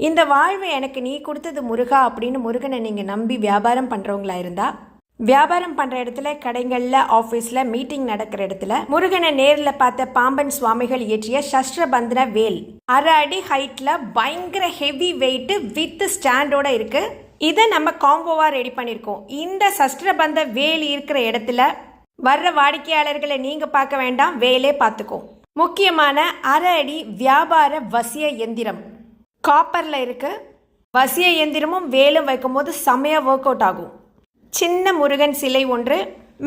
இந்த வாழ்வை எனக்கு நீ கொடுத்தது முருகா அப்படின்னு முருகனை நீங்கள் நம்பி வியாபாரம் பண்ணுறவங்களா இருந்தா வியாபாரம் பண்ணுற இடத்துல கடைகளில் ஆஃபீஸில் மீட்டிங் நடக்கிற இடத்துல முருகனை நேரில் பார்த்த பாம்பன் சுவாமிகள் இயற்றிய சஷ்டபந்தன வேல். அரை அடி ஹைட்டில் பயங்கர ஹெவி வெயிட்டு வித் ஸ்டாண்டோட இருக்கு. இதை நம்ம காம்போவாக ரெடி பண்ணியிருக்கோம் இந்த சஷ்டிரபந்த வேல் இருக்கிற இடத்துல வர்ற வாடிக்கையாளர்களை நீங்கள் பார்க்க வேண்டாம் வேலே பார்த்துக்கோ. முக்கியமான அரை அடி வியாபார வசிய எந்திரம். காப்பரில் இருக்கு. வசிய இயந்திரமும் வேலும் வைக்கும்போது செமையாக ஒர்க் அவுட் ஆகும். சின்ன முருகன் சிலை ஒன்று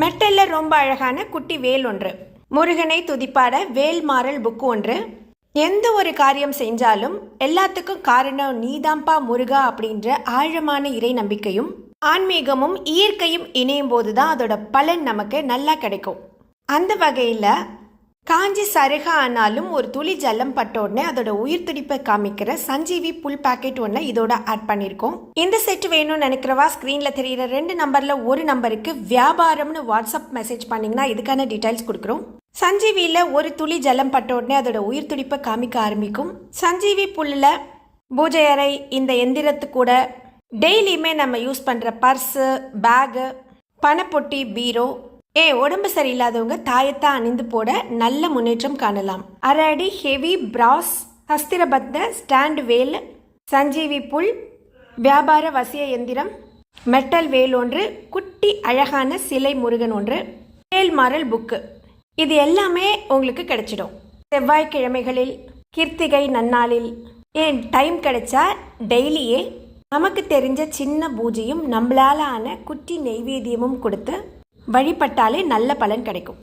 மெட்டலில் ரொம்ப அழகான குட்டி வேல் ஒன்று. முருகனை துதிப்பாட வேல்மாறல் புக்கு ஒன்று. எந்த ஒரு காரியம் செஞ்சாலும் எல்லாத்துக்கும் காரணம் நீதாம்பா முருகா அப்படின்ற ஆழமான இறை நம்பிக்கையும் ஆன்மீகமும் இயற்கையும் இணையும் போது தான் அதோட பலன் நமக்கு நல்லா கிடைக்கும். அந்த வகையில் காஞ்சி சருகா ஆனாலும் ஒரு துளி ஜலம் பட்ட உடனே அதோட உயிர் துடிப்பை காமிக்கிற சஞ்சீவி புல் பாக்கெட் ஒன்று இதோட ஆட் பண்ணியிருக்கோம் இந்த செட் வேணும்னு நினைக்கிறவா ஸ்க்ரீனில் தெரியிற ரெண்டு நம்பரில் ஒரு நம்பருக்கு வியாபாரம்னு வாட்ஸ்அப் மெசேஜ் பண்ணிங்கன்னா இதுக்கான டீட்டெயில்ஸ் கொடுக்குறோம். சஞ்சீவியில் ஒரு துளி ஜலம் பட்ட உடனே அதோட உயிர் துடிப்பை காமிக்க ஆரம்பிக்கும். சஞ்சீவி புல்லில் பூஜை அறை இந்த எந்திரத்து கூட டெய்லியுமே நம்ம யூஸ் பண்ணுற பர்ஸு பேகு பணப்பொட்டி பீரோ ஏ உடம்பு சரியில்லாதவங்க தாயத்தை அணிந்து போட நல்ல முன்னேற்றம் காணலாம். அரை அடி ஹெவி பிராஸ் ஹஸ்திரபத்த ஸ்டாண்ட் வேல் சஞ்சீவி புல் வியாபார வசிய எந்திரம் மெட்டல் வேல் ஒன்று குட்டி அழகான சிலை முருகன் ஒன்று வேல்மாறல் புக்கு இது எல்லாமே உங்களுக்கு கிடைச்சிடும். செவ்வாய்க்கிழமைகளில் கிருத்திகை நன்னாளில். ஏன் டைம் கிடைச்சா டெய்லியே நமக்கு தெரிஞ்ச சின்ன பூஜையும் நம்மளால ஆன குட்டி நெய்வேத்தியமும் கொடுத்து வழிபட்டாலே நல்ல பலன் கிடைக்கும்.